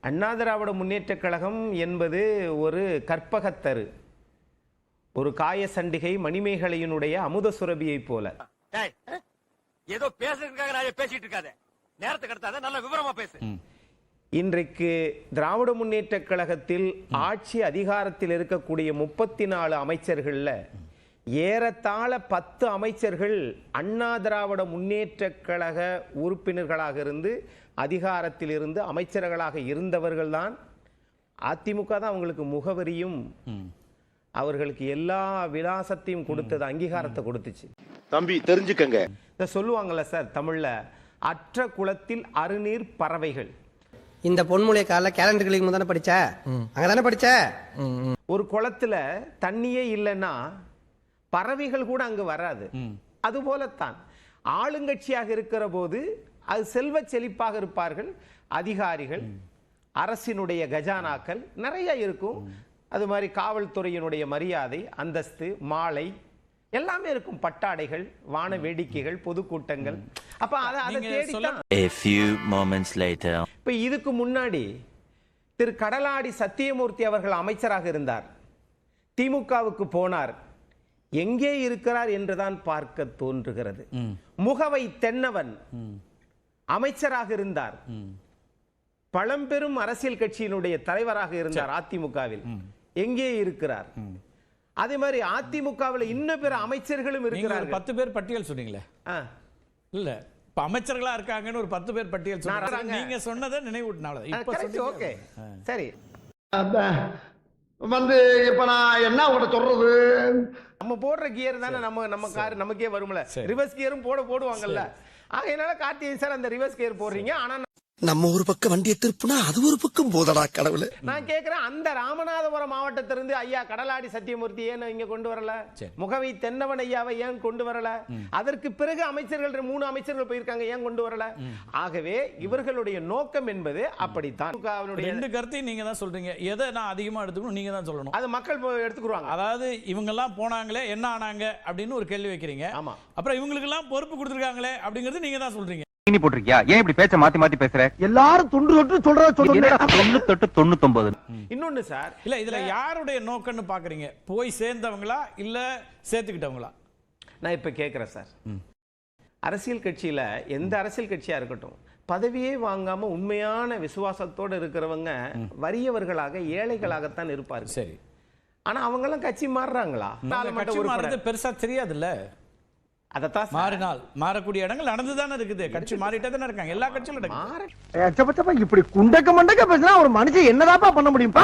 அண்ணா திராவிட முன்னேற்றக் கழகம் என்பது ஒரு கற்பகத்தரு. ஒரு காய சண்டிகை மணிமேகலையினுடைய அமுத சுரபியைப் போல. ஏதோ பேசுறதுக்காக நான் பேசிட்டு இருக்காத. நேரத்துக்கு கடத்தாத நல்ல விவரமா பேசு. இன்றைக்கு திராவிட முன்னேற்றக் கழகத்தில் ஆட்சி அதிகாரத்தில் இருக்கக்கூடிய முப்பத்தி நாலு அமைச்சர்கள்ல ஏறத்தாழ பத்து அமைச்சர்கள் அண்ணா திராவிட முன்னேற்றக் கழக உறுப்பினர்களாக இருந்து அதிகாரத்தில் இருந்து அமைச்சர்களாக இருந்தவர்கள்தான். அதிமுக தான் அவங்களுக்கு முகவரியும் அவர்களுக்கு எல்லா விலாசத்தையும் கொடுத்தது அங்கீகாரத்தை கொடுத்துச்சு. தம்பி தெரிஞ்சுக்கங்க. இதை சொல்லுவாங்கல்ல சார் தமிழ்ல அற்ற குளத்தில் அருநீர் பறவைகள். இந்த பொன்முளைய கால கேலண்டர் கிளிக் தானே படிச்ச? அங்கதானே படிச்ச? ஒரு குளத்துல தண்ணியே இல்லைன்னா பறவைகள் கூட அங்கு வராது. அதுபோலத்தான் ஆளுங்கட்சியாக இருக்கிற போது அது செல்வ செழிப்பாக இருப்பார்கள் அதிகாரிகள் அரசினுடைய கஜானாக்கள் நிறைய இருக்கும். அது மாதிரி காவல்துறையினுடைய மரியாதை அந்தஸ்து மாலை எல்லாமே இருக்கும். பட்டாடைகள் வான வேடிக்கைகள் பொதுக்கூட்டங்கள். அப்ப அதை அதை நீங்க தேடித்தான். A few moments later. இப்ப இதுக்கு முன்னாடி திரு கடலாடி சத்தியமூர்த்தி அவர்கள் அமைச்சராக இருந்தார். திமுகவுக்கு போனார். எங்கே இருக்கிறார் என்றுதான் பார்க்க தோன்றுகிறது. முகவை தென்னவன் அமைச்சராக இருந்தார். பழம்பெரும் அரசியல் கட்சியினுடைய தலைவராக இருந்தார் அதிமுகவில். எங்கே இருக்கிறார்? அதே மாதிரி அதிமுகவில் இன்னும் பிற அமைச்சர்களும் இருக்கிறார்கள். பத்து பேர் பட்டியல் சொன்னீங்களே. இல்ல இப்ப அமைச்சர்களா இருக்காங்கன்னு ஒரு பத்து பேர் பட்டியல் நீங்க சொன்னதை நினைவூட்டினால okay. சரி. வந்து இப்ப நான் என்ன உங்கள்ட்ட சொல்றது? நம்ம போடுற கியர் தானே நம்ம நம்ம கார் நமக்கே வரும்ல. ரிவர்ஸ் கியரும் போட போடுவாங்கல்ல. ஆகையினால கார்த்திகை சார் அந்த ரிவர்ஸ் கியர் போடுறீங்க. ஆனா நம்ம ஒரு பக்கம் வண்டியை திருப்புனா அது ஒரு பக்கம் போதடா கடவுளே. நான் கேக்குறேன் அந்த ராமநாதபுரம் மாவட்டத்திலிருந்து ஐயா கடலாடி சத்தியமூர்த்தி ஏன் இங்க கொண்டு வரல. முகவை தென்னவன் ஐயாவை ஏன் கொண்டு வரல? அதற்கு பிறகு அமைச்சர்கள் மூணு அமைச்சர்கள் போயிருக்காங்க ஏன் கொண்டு வரல? ஆகவே இவர்களுடைய நோக்கம் என்பது அப்படித்தான். ரெண்டு கருத்தையும் நீங்க தான் சொல்றீங்க. எதை நான் அதிகமா எடுத்துக்கணும் நீங்க தான் சொல்லணும். அது மக்கள் எடுத்துக்குருவாங்க. அதாவது இவங்க எல்லாம் போனாங்களே என்ன ஆனாங்க அப்படின்னு ஒரு கேள்வி வைக்கிறீங்க. ஆமா. அப்புறம் இவங்களுக்கு எல்லாம் பொறுப்பு கொடுத்துருக்காங்களே அப்படிங்கறது நீங்க தான் சொல்றீங்க. நீ போட்டிருக்கியா? ஏன் இப்படி பேச்ச மாத்தி மாத்தி பேசுற? எல்லாரும் துண்டு தொட்டு சொல்றத சொல்லுங்க தொண்ணூத்தெட்டு தொண்ணூத்தொன்பது? இன்னொன்னு சார் இல்ல இதுல யாருடைய நோக்கம்னு பாக்குறீங்க? போய் சேர்ந்தவங்களா இல்ல சேர்த்துக்கிட்டவங்களா? நான் இப்ப கேட்கிறேன் சார். அரசியல் கட்சியில எந்த அரசியல் கட்சியா இருக்கட்டும் பதவியே வாங்காம உண்மையான விசுவாசத்தோட இருக்கிறவங்க வறியவர்களாக ஏழைகளாகத்தான் இருப்பார்கள். சரி. ஆனா அவங்க எல்லாம் கட்சி மாறுறாங்களா பெருசா தெரியாதுல்ல. அதைத்தான் மாறினால் மாறக்கூடிய இடங்கள் நடந்துதானே இருக்குது. கட்சி மாறிட்டே தானே இருக்காங்க. எல்லா கட்சியிலும் இப்படி குண்டக்க மண்டக்க பேசினா ஒரு மனுஷன் என்னதாப்பா பண்ண முடியும்?